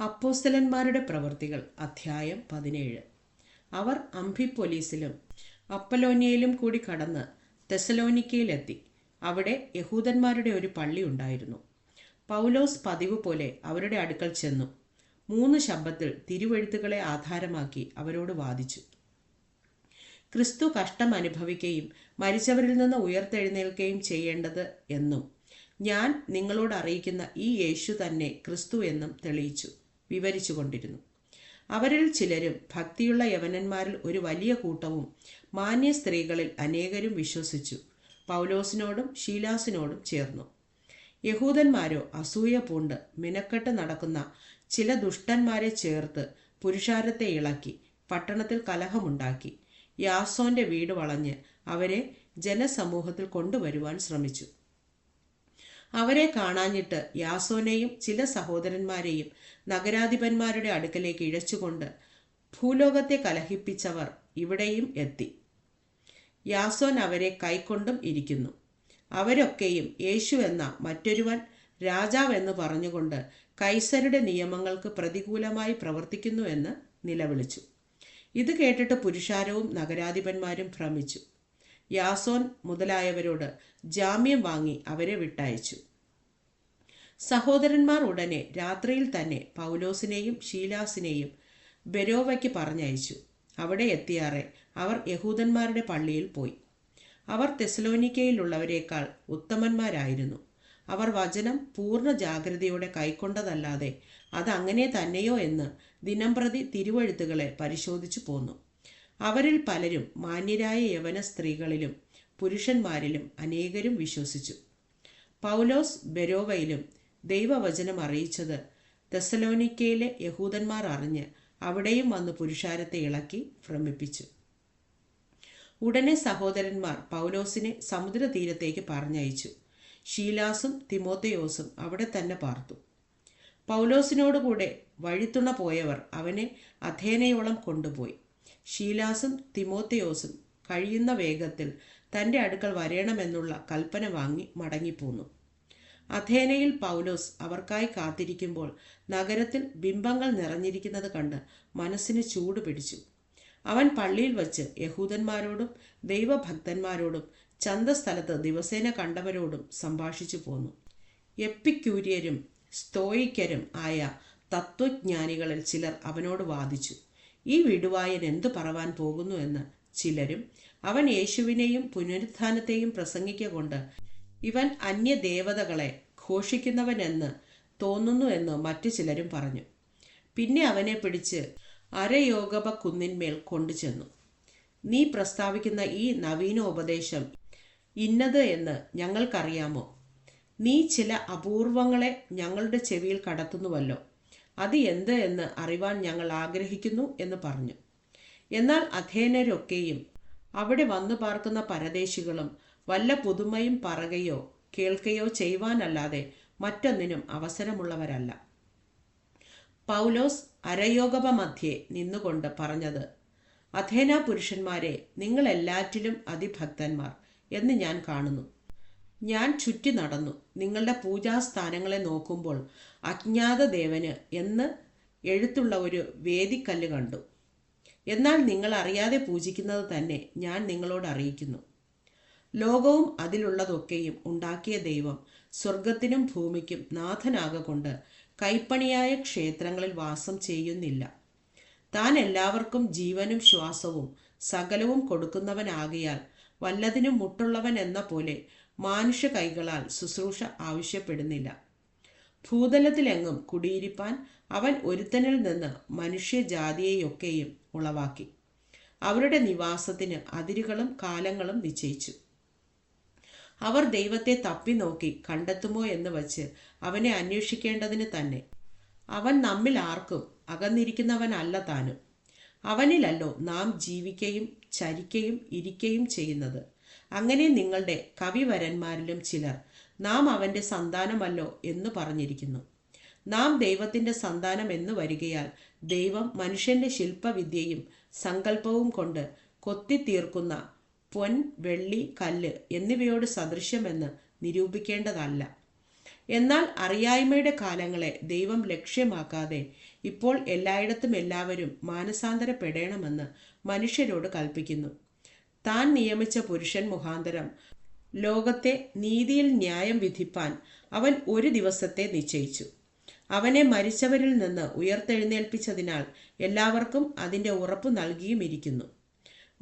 അപ്പോസ്തലന്മാരുടെ പ്രവൃത്തികൾ അധ്യായം പതിനേഴ്. അവർ അംഫിപ്പൊലീസിലും അപ്പലോനിയയിലും കൂടി കടന്ന് തെസലോനിക്കയിലെത്തി അവിടെ യഹൂദന്മാരുടെ ഒരു പള്ളി ഉണ്ടായിരുന്നു. പൗലോസ് പതിവ് പോലെ അവരുടെ അടുക്കൽ ചെന്നു. മൂന്ന് ശബ്ദത്തിൽ തിരുവെഴുത്തുകളെ ആധാരമാക്കി അവരോട് വാദിച്ചു. ക്രിസ്തു കഷ്ടം അനുഭവിക്കുകയും മരിച്ചവരിൽ നിന്ന് ഉയർത്തെഴുന്നേൽക്കുകയും ചെയ്യേണ്ടത് എന്നും ഞാൻ നിങ്ങളോട് അറിയിക്കുന്ന ഈ യേശു തന്നെ ക്രിസ്തു എന്നും തെളിയിച്ചു. വിവരിച്ചു കൊണ്ടിരുന്നു അവരിൽ ചിലരും ഭക്തിയുള്ള യവനന്മാരിൽ ഒരു വലിയ കൂട്ടവും മാന്യ സ്ത്രീകളിൽ അനേകരും വിശ്വസിച്ചു. പൗലോസിനോടും ഷീലാസിനോടും ചേർന്നു. യഹൂദന്മാരോ അസൂയ പൂണ്ട് മിനക്കെട്ട് നടക്കുന്ന ചില ദുഷ്ടന്മാരെ ചേർത്ത് പുരുഷാരത്തെ ഇളക്കി പട്ടണത്തിൽ കലഹമുണ്ടാക്കി യാസോന്റെ വീട് വളഞ്ഞ് അവരെ ജനസമൂഹത്തിൽ കൊണ്ടുവരുവാൻ ശ്രമിച്ചു. അവരെ കാണാഞ്ഞിട്ട് യാസോനെയും ചില സഹോദരന്മാരെയും നഗരാധിപന്മാരുടെ അടുക്കലേക്ക് ഇഴച്ചുകൊണ്ട് ഭൂലോകത്തെ കലഹിപ്പിച്ചവർ ഇവിടെയും എത്തി. യാസോൻ അവരെ കൈക്കൊണ്ടും ഇരിക്കുന്നു. അവരൊക്കെയും യേശു എന്ന മറ്റൊരുവൻ രാജാവെന്ന് പറഞ്ഞുകൊണ്ട് കൈസരുടെ നിയമങ്ങൾക്ക് പ്രതികൂലമായി പ്രവർത്തിക്കുന്നു എന്ന് നിലവിളിച്ചു. ഇത് കേട്ടിട്ട് പുരുഷാരവും നഗരാധിപന്മാരും ഭ്രമിച്ചു. യാസോൻ മുതലായവരോട് ജാമ്യം വാങ്ങി അവരെ വിട്ടയച്ചു. സഹോദരന്മാർ ഉടനെ രാത്രിയിൽ തന്നെ പൗലോസിനെയും ഷീലാസിനെയും ബെരോവയ്ക്ക് പറഞ്ഞയച്ചു. അവിടെ എത്തിയാറെ അവർ യഹൂദന്മാരുടെ പള്ളിയിൽ പോയി. അവർ തെസ്ലോനിക്കയിലുള്ളവരെക്കാൾ ഉത്തമന്മാരായിരുന്നു. അവർ വചനം പൂർണ ജാഗ്രതയോടെ കൈക്കൊണ്ടതല്ലാതെ അതങ്ങനെ തന്നെയോ എന്ന് ദിനംപ്രതി തിരുവഴുത്തുകളെ പരിശോധിച്ചു പോന്നു. അവരിൽ പലരും മാന്യരായ യവന സ്ത്രീകളിലും പുരുഷന്മാരിലും അനേകരും വിശ്വസിച്ചു. പൗലോസ് ബെരോവയിലും ദൈവവചനം അറിയിച്ചത് തെസലോനിക്കയിലെ യഹൂദന്മാർ അറിഞ്ഞ് അവിടെയും വന്ന് പുരുഷാരത്തെ ഇളക്കി ഭ്രമിപ്പിച്ചു. ഉടനെ സഹോദരന്മാർ പൗലോസിനെ സമുദ്രതീരത്തേക്ക് പറഞ്ഞയച്ചു. ഷീലാസും തിമോത്തയോസും അവിടെ തന്നെ പാർത്തു. പൗലോസിനോടുകൂടെ വഴിത്തുണ പോയവർ അവനെ അഥേനയോളം കൊണ്ടുപോയി. ഷീലാസും തിമോത്തയോസും കഴിയുന്ന വേഗത്തിൽ തന്റെ അടുക്കൽ വരേണമെന്നുള്ള കൽപ്പന വാങ്ങി മടങ്ങിപ്പോന്നു. അഥേനയിൽ പൗലോസ് അവർക്കായി കാത്തിരിക്കുമ്പോൾ നഗരത്തിൽ ബിംബങ്ങൾ നിറഞ്ഞിരിക്കുന്നത് കണ്ട് മനസ്സിന് ചൂട് പിടിച്ചു. അവൻ പള്ളിയിൽ വച്ച് യഹൂദന്മാരോടും ദൈവഭക്തന്മാരോടും ചന്തസ്ഥലത്ത് ദിവസേന കണ്ടവരോടും സംഭാഷിച്ചു പോന്നു. എപ്പിക്യൂര്യരും സ്തോയിക്കരും ആയ തത്വജ്ഞാനികളിൽ ചിലർ അവനോട് വാദിച്ചു. ഈ വിടുവായൻ എന്തു പറവാൻ പോകുന്നു എന്ന് ചിലരും അവൻ യേശുവിനെയും പുനരുത്ഥാനത്തെയും പ്രസംഗിക്കൊണ്ട് ഇവൻ അന്യദേവതകളെ ഘോഷിക്കുന്നവനെന്ന് തോന്നുന്നു എന്ന് മറ്റു ചിലരും പറഞ്ഞു. പിന്നെ അവനെ പിടിച്ച് അരയോഗപ കുന്നിന്മേൽ കൊണ്ടുചെന്നു നീ പ്രസ്താവിക്കുന്ന ഈ നവീന ഉപദേശം ഇന്നത് എന്ന് ഞങ്ങൾക്കറിയാമോ? നീ ചില അപൂർവങ്ങളെ ഞങ്ങളുടെ ചെവിയിൽ കടത്തുന്നുവല്ലോ. അത് എന്ത് എന്ന് അറിവാൻ ഞങ്ങൾ ആഗ്രഹിക്കുന്നു എന്ന് പറഞ്ഞു. എന്നാൽ അധേനരൊക്കെയും അവിടെ വന്നു പാർക്കുന്ന പരദേശികളും വല്ല പുതുമയും പറയുകയോ കേൾക്കുകയോ ചെയ്യുവാനല്ലാതെ മറ്റൊന്നിനും അവസരമുള്ളവരല്ല. പൗലോസ് അരയോഗപ മധ്യേ നിന്നുകൊണ്ട് പറഞ്ഞത് അഥേന പുരുഷന്മാരെ നിങ്ങൾ എല്ലാറ്റിലും അതിഭക്തന്മാർ എന്ന് ഞാൻ കാണുന്നു. ഞാൻ ചുറ്റി നടന്നു. നിങ്ങളുടെ പൂജാസ്ഥാനങ്ങളെ നോക്കുമ്പോൾ അജ്ഞാത ദേവന് എന്ന് എഴുത്തുള്ള ഒരു വേദിക്കല്ല് കണ്ടു. എന്നാൽ നിങ്ങൾ അറിയാതെ പൂജിക്കുന്നത് തന്നെ ഞാൻ നിങ്ങളോട് അറിയിക്കുന്നു. ലോകവും അതിലുള്ളതൊക്കെയും ഉണ്ടാക്കിയ ദൈവം സ്വർഗത്തിനും ഭൂമിക്കും നാഥനാകൊണ്ട് കൈപ്പണിയായ ക്ഷേത്രങ്ങളിൽ വാസം ചെയ്യുന്നില്ല. താൻ എല്ലാവർക്കും ജീവനും ശ്വാസവും സകലവും കൊടുക്കുന്നവനാകിയാൽ വല്ലതിനും മുട്ടുള്ളവൻ എന്ന പോലെ മാനുഷ്യ കൈകളാൽ ശുശ്രൂഷ ആവശ്യപ്പെടുന്നില്ല. ഭൂതലത്തിലെങ്ങും കുടിയിരിപ്പാൻ അവൻ ഒരുത്തനിൽ നിന്ന് മനുഷ്യജാതിയെയൊക്കെയും ഉളവാക്കി. അവരുടെ നിവാസത്തിന് അതിരുകളും കാലങ്ങളും നിശ്ചയിച്ചു. അവർ ദൈവത്തെ തപ്പി നോക്കി കണ്ടെത്തുമോ എന്ന് വച്ച് അവനെ അന്വേഷിക്കേണ്ടതിന് തന്നെ. അവൻ നമ്മിൽ ആർക്കും അകന്നിരിക്കുന്നവനല്ല താനും. അവനിലല്ലോ നാം ജീവിക്കുകയും ചരിക്കുകയും ഇരിക്കുകയും ചെയ്യുന്നത്. അങ്ങനെ നിങ്ങളുടെ കവിവരന്മാരിലും ചിലർ നാം അവന്റെ സന്താനമല്ലോ എന്ന് പറഞ്ഞിരിക്കുന്നു. നാം ദൈവത്തിന്റെ സന്താനം എന്ന് വരികയാൽ ദൈവം മനുഷ്യന്റെ ശില്പവിദ്യയും സങ്കല്പവും കൊണ്ട് കൊത്തിത്തീർക്കുന്ന പൊൻ വെള്ളി കല്ല് എന്നിവയോട് സദൃശ്യമെന്ന് നിരൂപിക്കേണ്ടതല്ല. എന്നാൽ അറിയായ്മയുടെ കാലങ്ങളെ ദൈവം ലക്ഷ്യമാക്കാതെ ഇപ്പോൾ എല്ലായിടത്തും എല്ലാവരും മാനസാന്തരപ്പെടേണമെന്ന് മനുഷ്യരോട് കൽപ്പിക്കുന്നു. താൻ നിയമിച്ച പുരുഷൻ മുഖാന്തരം ലോകത്തെ നീതിയിൽ ന്യായം വിധിപ്പാൻ അവൻ ഒരു ദിവസത്തെ നിശ്ചയിച്ചു. അവനെ മരിച്ചവരിൽ നിന്ന് ഉയർത്തെഴുന്നേൽപ്പിച്ചതിനാൽ എല്ലാവർക്കും അതിന്റെ ഉറപ്പ് നൽകിയുമിരിക്കുന്നു.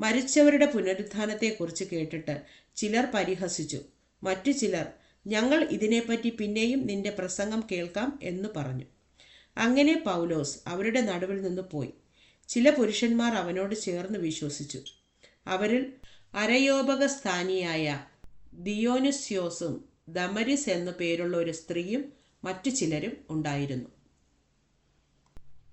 മരിച്ചവരുടെ പുനരുത്ഥാനത്തെക്കുറിച്ച് കേട്ടിട്ട് ചിലർ പരിഹസിച്ചു. മറ്റു ചിലർ ഞങ്ങൾ ഇതിനെപ്പറ്റി പിന്നെയും നിന്റെ പ്രസംഗം കേൾക്കാം എന്ന് പറഞ്ഞു. അങ്ങനെ പൗലോസ് അവരുടെ നടുവിൽ നിന്ന് പോയി. ചില പുരുഷന്മാർ അവനോട് ചേർന്ന് വിശ്വസിച്ചു. അവരിൽ അരയോപകസ്ഥാനിയായ ദിയോനുസ്യോസും ദമരിസ് എന്നു പേരുള്ള ഒരു സ്ത്രീയും മറ്റു ചിലരും ഉണ്ടായിരുന്നു.